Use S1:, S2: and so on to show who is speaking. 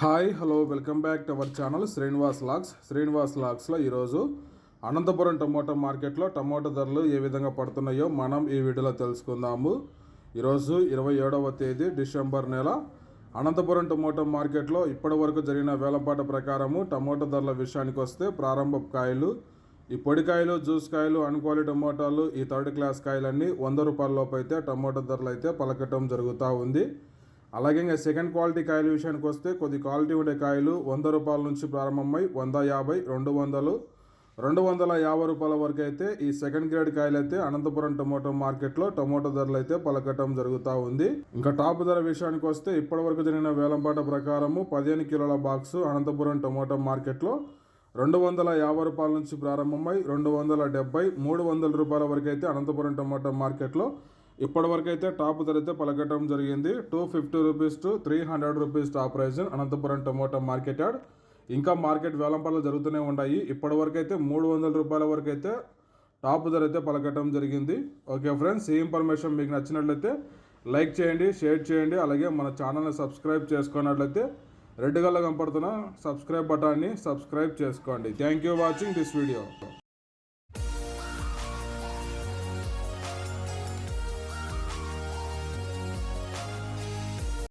S1: Hi hello welcome back to our channel Srinivas lakhs. Srinivas లాక్స్లో ఈరోజు Anantapuram tomato మార్కెట్లో టమోటా ధరలు ఏ విధంగా పడుతున్నాయో మనం ఈ వీడియోలో తెలుసుకుందాము. ఈరోజు ఇరవై ఏడవ తేదీ డిసెంబర్ నెల. అనంతపురం టమోటా మార్కెట్లో ఇప్పటివరకు జరిగిన వేలంపాట ప్రకారము టమోటా ధరల విషయానికి వస్తే ప్రారంభ కాయలు ఈ పొడికాయలు జ్యూస్ కాయలు అన్క్వాలిటీ టమోటాలు ఈ థర్డ్ క్లాస్ కాయలన్నీ వంద రూపాయల లోపు అయితే టమోటా ధరలు అయితే పలకటం జరుగుతూ ఉంది. అలాగే ఇంకా సెకండ్ క్వాలిటీ కాయల విషయానికి వస్తే కొద్ది క్వాలిటీ ఉండే కాయలు వంద రూపాయల నుంచి ప్రారంభమై వంద యాభై రెండు వందలు. రెండు వందల యాభై రూపాయల వరకు అయితే ఈ సెకండ్ గ్రేడ్ కాయలు అయితే అనంతపురం టమోటో మార్కెట్లో టమోటో ధరలు అయితే పలకటం జరుగుతూ ఉంది. ఇంకా టాప్ ధర విషయానికి వస్తే ఇప్పటి వరకు జరిగిన వేలంపాట ప్రకారము పదిహేను కిలోల బాక్స్ అనంతపురం టమోటో మార్కెట్లో రెండు వందల యాభై రూపాయల నుంచి ప్రారంభమై రెండు వందల డెబ్బై మూడు వందల రూపాయల వరకు అయితే అనంతపురం టొమాటో మార్కెట్లో ఇప్పటివరకైతే అయితే టాప్ ధర అయితే పలకటం జరిగింది. Two fifty rupees to three hundred rupees top price Anantapuram tomato market yard. ఇంకా మార్కెట్ వేలంపాట్లు జరుగుతూనే ఉన్నాయి. ఇప్పటివరకైతే అయితే మూడు వందల రూపాయల వరకు అయితే టాప్ ధర అయితే పలకటం జరిగింది. ఓకే ఫ్రెండ్స్ ఈ ఇన్ఫర్మేషన్ మీకు నచ్చినట్లయితే లైక్ చేయండి షేర్ చేయండి. అలాగే మన ఛానల్ని సబ్స్క్రైబ్ చేసుకున్నట్లయితే రెడ్ కలర్ కనపడుతున్న సబ్స్క్రైబ్ బటాన్ని సబ్స్క్రైబ్ చేసుకోండి. Thank you watching this video.